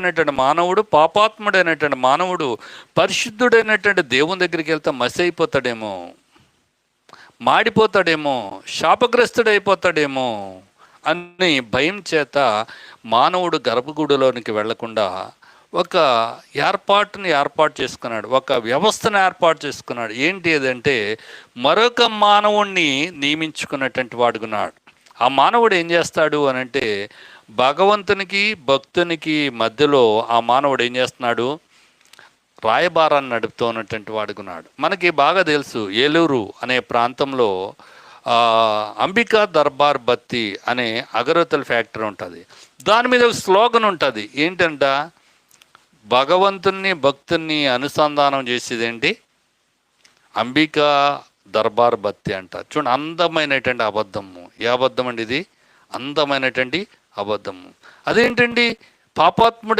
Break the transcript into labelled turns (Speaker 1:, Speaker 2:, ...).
Speaker 1: అనేటువంటి మానవుడు పాపాత్ముడైనటువంటి మానవుడు పరిశుద్ధుడైనటువంటి దేవుని దగ్గరికి వెళ్తే మసి అయిపోతాడేమో మాడిపోతాడేమో శాపగ్రస్తుడైపోతాడేమో అని భయం చేత మానవుడు గర్భగుడిలోనికి వెళ్ళకుండా ఒక ఏర్పాటుని ఏర్పాటు చేసుకున్నాడు ఒక వ్యవస్థను ఏర్పాటు చేసుకున్నాడు. ఏంటి అదంటే మరొక మానవుణ్ణి నియమించుకున్నటువంటి వాడుకున్నాడు ఆ మానవుడు ఏం చేస్తాడు అని అంటే భగవంతునికి భక్తునికి మధ్యలో ఆ మానవుడు ఏం చేస్తున్నాడు? రాయబారాన్ని నడుపుతూ ఉన్నటువంటి వాడుకున్నాడు. మనకి బాగా తెలుసు ఏలూరు అనే ప్రాంతంలో అంబికా దర్బార్ బత్తి అనే అగరవతల ఫ్యాక్టరీ ఉంటుంది. దాని మీద ఒక స్లోగన్ ఉంటుంది. ఏంటంట? భగవంతుణ్ణి భక్తుణ్ణి అనుసంధానం చేసేది ఏంటి అంబికా దర్బార్ బత్తి అంట. చూడండి అందమైనటువంటి అబద్ధము. ఏ అబద్ధం అండి ఇది? అందమైనటువంటి అబద్ధము. అదేంటండి? పాపాత్ముడే